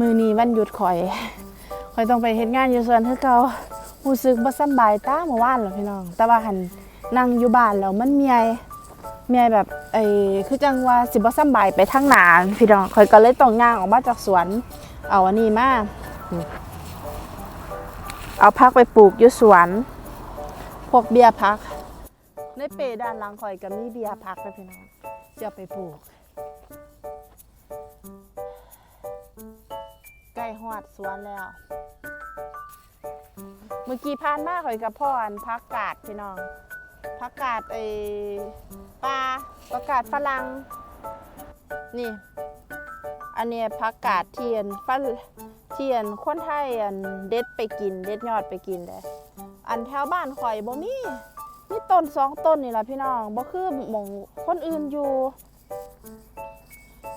มือนี้วันหยุดข่อยข่อยต้องไปเฮ็ดงานอยู่สวนคือเก่ารู้สึกบ่สำบายตาเมื่อวานหรอพี่น้อง แต่ว่าหันนั่งอยู่บ้านแล้วมันเมียเมียแบบไอ้คือจังว่าสิบ่สำบายไปทางหนาพี่น้องข่อยก็เลยต้องย่างออกมาจากสวน เอาอันนี้มาเอาพักไปปลูกอยู่สวน พวกเบียร์พัก ในเปด้านหลังข่อยก็มีเบียร์พักนะพี่น้องจะไปปลูก อดสวนแล้ว เมื่อกี้ผ่านมาข่อยกับพ่ออันพักกาดพี่น้องพักกาดไอ้ปลาประกาศฝรั่งนี่ อันเนี้ยพักกาดเทียนฟันเทียนคนไทยอันเด็ดไปกิน เด็ดยอดไปกินเลยอันแถวบ้านข่อยบ่มีมีต้นสองต้นนี่แหละพี่น้องบ่คือหมองคนอื่นอยู่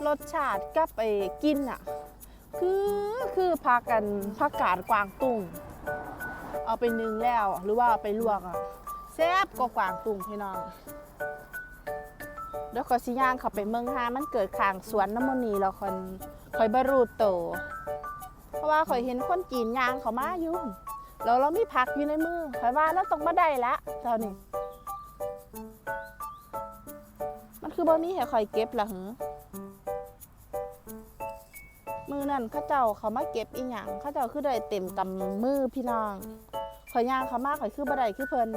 รสชาติกับไอ้กินอะ คือ คือพากันผักกาดกวางตุ้ง เอาไปนึ่งแล้วหรือว่าเอาไปลวกอะแซ่บกว่ากวางตุ้งพี่น้องเดี๋ยวขอยสิย่างเขาไปเมืองฮามันเกิดข้างสวนน้ำมนีแล้วคนคอยบรูโต เพราะว่าข่อยเห็นคนจีนย่างเขามาอยู่แล้วเรามีผักอยู่ในมือข่อยว่าเราต้องมาได้ละเท่านี้มันคือบ่มีให้ข่อยเก็บละเหรอ มือนั่นเข้าเจ้าเขามาเก็บอีหยังเข้าเจ้าคือได้เต็มกำมือพี่น้องข่อยย่างเขามาข่อยคือบ่ได้คือเพิ่น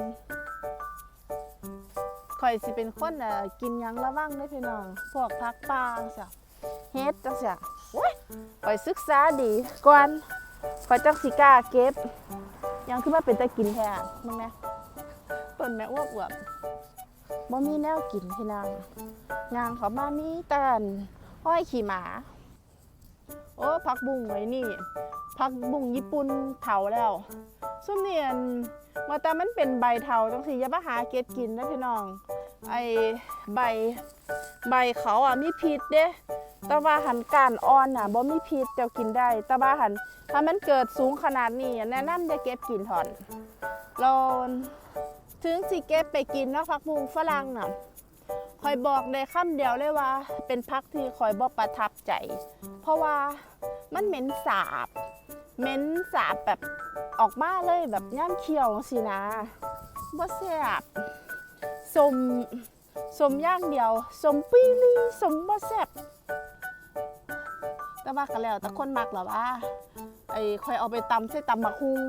ข่อยสิเป็นคนเอ่กินหยังระวังเด้พี่น้อง พวกผักปลาจังซี่เฮ็ดจังซี่โอ้ยข่อยศึกษาดีก่อนข่อยจังสิกล้าเก็บยังคือมาเป็นตะกินแท้มึงแหน่ต้นแม่อ้วกอวบบ่มีแนวกินพี่น้องยางเขามามีแต่อันห้อยขี่หมา โอ้พักบุ้งไว้นี่พักบุ้งญี่ปุ่นเถาแล้วส้มเนียนว่าแต่มันเป็นใบเถาจังสิอย่ามาหาเก็บกินนะพี่น้อง ไอใบใบเขาอะมีพิษเด้แต่ว่าหันการอ่อนอะบ่มีพิษเจ้ากินได้แต่ว่าหันถ้ามันเกิดสูงขนาดนี้แนะนำจะเก็บกินถอนเราถึงสิเก็บไปกินเนาะพักบุ้งฝรั่งน่ะ คอยบอกได้คำเดียวเลยว่า เป็นพักที่คอยบ่ประทับใจ เพราะว่ามันเหม็นสาบเหม็นสาบแบบออกมาเลยแบบย่ำเคี้ยวสินะบ่แซ่บสมสมย่างเดียวสมปีลีสมบ่แซ่บแต่ว่าก็แล้วแต่คนมักหรอว่าไอ้คอยเอาไปตำใส่ตำมะฮุง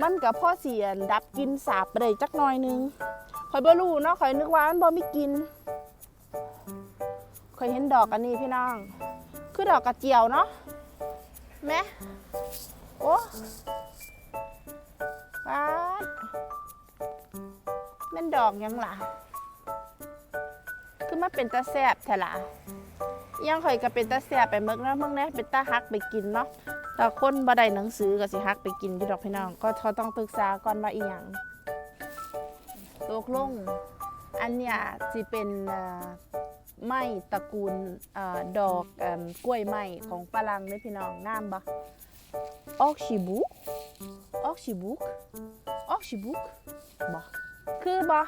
มันกับพ่อเสียนดับกินสาบไปเลยจักหน่อยนึงคอยบ่รู้เนาะคอยนึกว่ามันบ่มีกิน ยเห็นดอกอันนี้พี่น้อง คือดอกกระเจียวเนาะแม่โอ้ป้าแม่นดอกยังล่ะ คือมาเป็นตาแซบแท้ล่ะยังข่อยก็เป็นตาแซบไปเมึกนะมึงนะเป็นตาฮักไปกินเนาะแต่คนบ่ได้หนังสือก็สิฮักไปกินอยู่ดอกพี่น้อง ก็เขาต้องปรึกษาก่อนว่าอีหยังตกลงอันเนี้ยสิเป็น ไม้ตระกูลอดอกอกล้วยไม้ของฝรั่งเลยพี่น้องงามบ่ออกชิบุกออกชิบุกออกชิบุกบ่คือบ่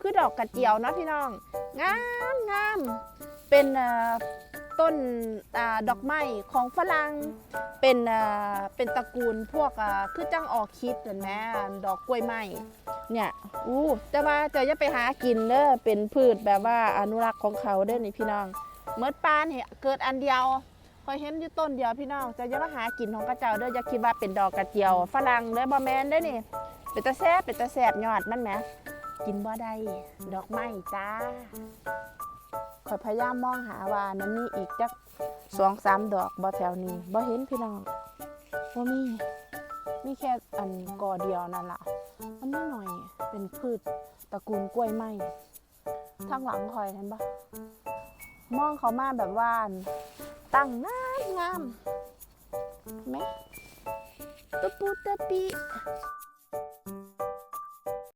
คือดอกกระเจียวเนาะพี่น้อง งามงามเป็นอ่อ ต้นอ่าดอกไม้ของฝรั่งเป็นเป็นตระกูลพวกอ่าคือจังออกคิดเห็นไหมดอกกล้วยไม้เนี่ยอู้แต่ว่าจะอย่าไปหากินเด้อเป็นพืชแบบว่าอนุรักษ์ของเขาเด้อนี่พี่น้องเมื่อปานเนี่ยเกิดอันเดียวคอยเห็นอยู่ต้นเดียวพี่น้องจะอย่ามาหากินของกระเจ้าเด้ออย่าคิดว่าเป็นดอกกระเจียวฝรั่งเด้อบ่แมนเด้อนี่เป็นตาแซ่บเป็นตาแซ่บยอดมันแหมกินบ่ได้ดอกไม้จ้า อยพยายามมองหาว่ามันมีอีกจักสองสามดอกบ่แถวนี้บ่เห็นพี่น้องบ่ามีมีแค่อันกอเดียวนั่นล่ะมันนิดหน่อยเป็นพืชตระกูลกล้วยไม้ทางหลังคอยเห็นปะมองเขามาแบบว่าตั้งงามงามไหมตะปูตะปี